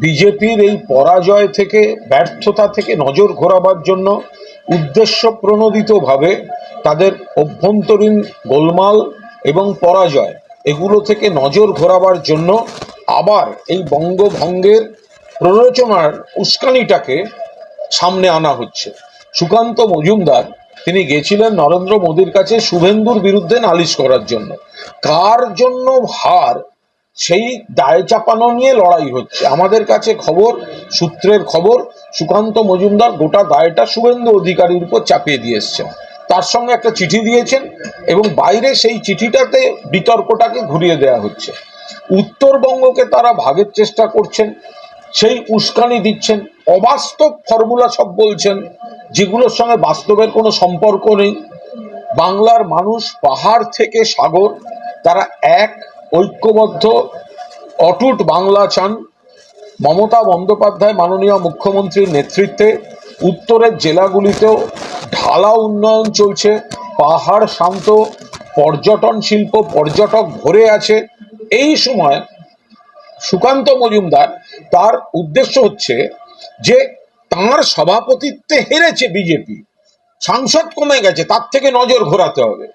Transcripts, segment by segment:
বিজেপির এই পরাজয় থেকে, ব্যর্থতা থেকে নজর ঘোরাবার জন্য উদ্দেশ্য প্রণোদিতভাবে তাদের অভ্যন্তরীণ গোলমাল এবং পরাজয়, এগুলো থেকে নজর ঘোরাবার জন্য আবার এই বঙ্গভঙ্গের প্ররোচনার উস্কানিটাকে সামনে আনা হচ্ছে। সুকান্ত মজুমদার, তিনি গেছিলেন নরেন্দ্র মোদীর কাছে শুভেন্দুর বিরুদ্ধে নালিশ করার জন্য। কার জন্য হার সেই দায় চাপানো নিয়ে লড়াই হচ্ছে। আমাদের কাছে খবর, সূত্রের খবর, সুকান্ত মজুমদার গোটা দায়টা শুভেন্দু অধিকারীর উপর চাপিয়ে দিয়ে এসছেন। তার সঙ্গে একটা চিঠি দিয়েছেন এবং বাইরে সেই চিঠিটাতে বিতর্কটাকে ঘুরিয়ে দেওয়া হচ্ছে। উত্তরবঙ্গকে তারা ভাগের চেষ্টা করছেন, সেই উস্কানি দিচ্ছেন, অবাস্তব ফর্মুলা সব বলছেন, যেগুলোর সঙ্গে বাস্তবের কোনো সম্পর্ক নেই। বাংলার মানুষ পাহাড় থেকে সাগর, তারা এক ঐক্যবদ্ধ, অটুট বাংলা চান মমতা বন্দ্যোপাধ্যায় মাননীয় মুখ্যমন্ত্রীর নেতৃত্বে উত্তরের জেলাগুলিতেও ঢালা উন্নয়ন চলছে, পাহাড় শান্ত, পর্যটন শিল্প, পর্যটক ভরে আছে। এই সময় সুকান্ত মজুমদার তার উদ্দেশ্য হচ্ছে যে তার সভাপতিত্বে হেরেছে বিজেপি, সাংসদ কমে গেছে, তার থেকে নজর ঘোরাতে হবে।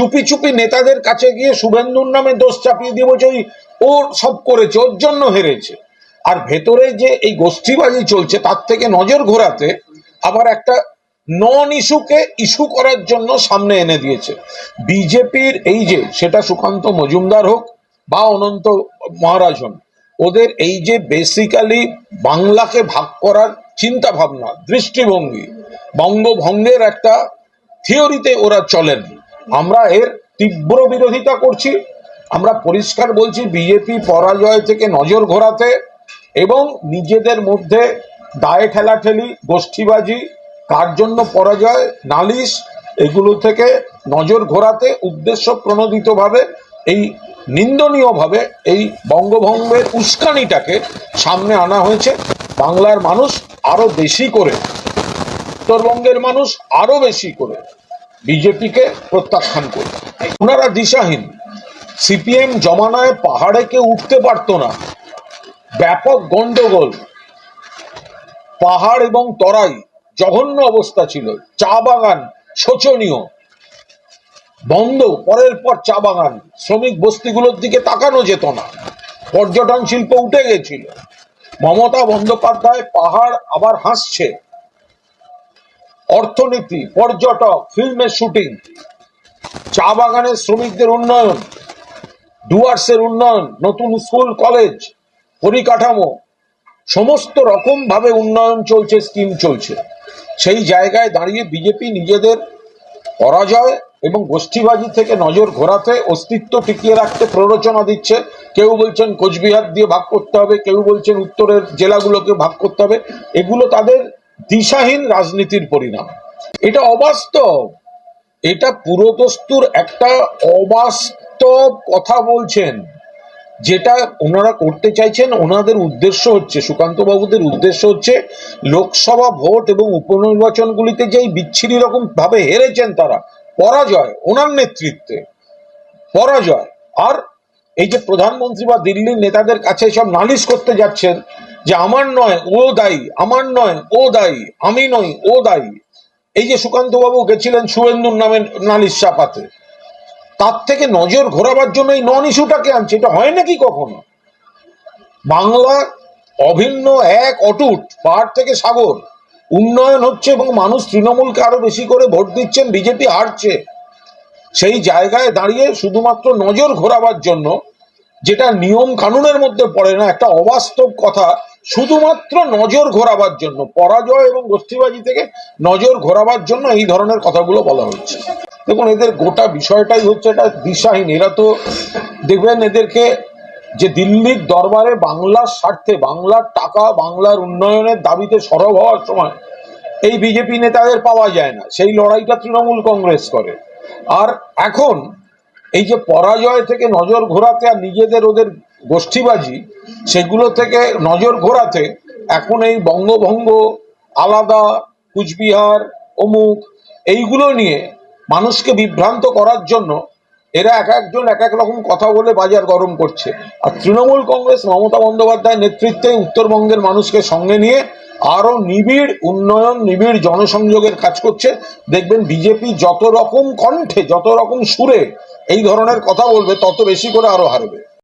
চুপি চুপি নেতাদের কাছে গিয়ে শুভেন্দুর নামে দোষ চাপিয়ে দিয়ে বলছে, ওই ওর সব করেছে, ওর জন্য হেরেছে। আর ভেতরে যে এই গোষ্ঠীবাজি চলছে, তার থেকে নজর ঘোরাতে আবার একটা নন ইস্যুকে ইস্যু করার জন্য সামনে এনে দিয়েছে। বিজেপির এই যে, সেটা সুকান্ত মজুমদার হোক বা অনন্ত মহারাজ হন ওদের এই যে বেসিক্যালি বাংলাকে ভাগ করার চিন্তা ভাবনা দৃষ্টিভঙ্গি, বঙ্গভঙ্গের একটা থিওরিতে ওরা চলেন। আমরা এর তীব্র বিরোধিতা করছি। আমরা পরিষ্কার বলছি বিজেপি পরাজয় থেকে নজর ঘোরাতে এবং নিজেদের মধ্যে দায়ে ঠেলাঠেলি, গোষ্ঠীবাজি, কার জন্য পরাজয়, নালিশ, এগুলো থেকে নজর ঘোরাতে, উদ্দেশ্য প্রণোদিতভাবে এই নিন্দনীয়ভাবে এই বঙ্গভঙ্গের উস্কানিটাকে সামনে আনা হয়েছে। বাংলার মানুষ আরও বেশি করে, উত্তরবঙ্গের মানুষ আরও বেশি করে বিজেপিকে প্রত্যাখ্যান করবে। ওনারা দিশাহীন। সিপিএম জমানায় পাহাড়ে কেউ উঠতে পারতো না। ব্যাপক গন্ডগোল। পাহাড় এবং তরাই জঘন্য অবস্থা ছিল। চা বাগান শোচনীয়। বন্ধ, পরের পর চা বাগান। শ্রমিক বস্তিগুলোর দিকে তাকানো যেত না। পর্যটন শিল্প উঠে গেছিল। মমতা বন্দ্যোপাধ্যায় পাহাড় আবার হাসছে। অর্থনীতি, পর্যটক ফিল্মের শুটিং চা বাগানের শ্রমিকদের উন্নয়ন ডুয়ার্সের উন্নয়ন, নতুন স্কুল কলেজ পরিকাঠামো, সমস্ত রকম ভাবে উন্নয়ন চলছে স্কিম চলছে। সেই জায়গায় দাঁড়িয়ে বিজেপি নিজেদের পরাজয় এবং গোষ্ঠীবাজি থেকে নজর ঘোরাতে অস্তিত্ব টিকিয়ে রাখতে প্ররোচনা দিচ্ছে। কেউ বলছেন কোচবিহার দিয়ে ভাগ করতে হবে, কেউ বলছেন উত্তরের জেলাগুলোকে ভাগ করতে হবে। এগুলো তাদের দিশাহীন রাজনীতির পরিণাম। এটা অবাস্তব। এটা পুরোদস্তুর একটা অবাস্তব কথা বলছেন। যেটা ওনারা করতে চাইছেন, ওনাদের উদ্দেশ্য হচ্ছে সুকান্ত বাবুদের উদ্দেশ্য হচ্ছে লোকসভা ভোট এবং উপনির্বাচনগুলিতে যেই বিচ্ছিরি রকম ভাবে হেরেছেন তারা, পরাজয়, ওনার নেতৃত্বে, পরাজয়। আর এই যে প্রধানমন্ত্রী বা দিল্লির নেতাদের কাছে সব নালিশ করতে যাচ্ছেন যে আমার নয়, ও দায়ী। আমার নয়, ও দায়ী। আমি নই, ও দায়ী। এই যে সুকান্ত বাবু গেছিলেন শুভেন্দুর নামে নালিশ চাপাতে, তার থেকে নজর ঘোরাবার জন্য এই নন ইস্যুটাকে আনছে। এটা হয় নাকি কখনো? বাংলা অভিন্ন এক অটুট, পাহাড় থেকে সাগর। উন্নয়ন হচ্ছে এবং মানুষ তৃণমূলকে আরও বেশি করে ভোট দিচ্ছেন, বিজেপি হারছে। সেই জায়গায় দাঁড়িয়ে শুধুমাত্র নজর ঘোরাবার জন্য যেটা নিয়ম কানুনের মধ্যে পড়ে না, একটা অবাস্তব কথা, শুধুমাত্র নজর ঘোরাবার জন্য, পরাজয় এবং গোষ্ঠীবাজি থেকে নজর ঘোরাবার জন্য এই ধরনের কথাগুলো বলা হচ্ছে। দেখুন, এদের গোটা বিষয়টাই হচ্ছে এটা দিশাহীন। এরা তো দেখবেন এদেরকে যে দিল্লির দরবারে বাংলার স্বার্থে, বাংলার টাকা, বাংলার উন্নয়নের দাবিতে সরব হওয়ার সময় এই বিজেপি নেতাদের পাওয়া যায় না। সেই লড়াইটা তৃণমূল কংগ্রেস করে। আর এখন এই যে পরাজয় থেকে নজর ঘোরাতে আর নিজেদের ওদের গোষ্ঠীবাজি, সেগুলো থেকে নজর ঘোরাতে এখন এই বঙ্গভঙ্গ, আলাদা, কুচবিহার, অমুক, এইগুলো নিয়ে মানুষকে বিভ্রান্ত করার জন্য এরা এক একজন এক এক রকম কথা বলে বাজার গরম করছে। আর তৃণমূল কংগ্রেস মমতা বন্দ্যোপাধ্যায়ের নেতৃত্বে উত্তরবঙ্গের মানুষকে সঙ্গে নিয়ে আরও নিবিড় উন্নয়ন, নিবিড় জনসংযোগের কাজ করছে। দেখবেন বিজেপি যত রকম কণ্ঠে, যত রকম সুরে এই ধরনের কথা বলবে তত বেশি করে আরও হারবে।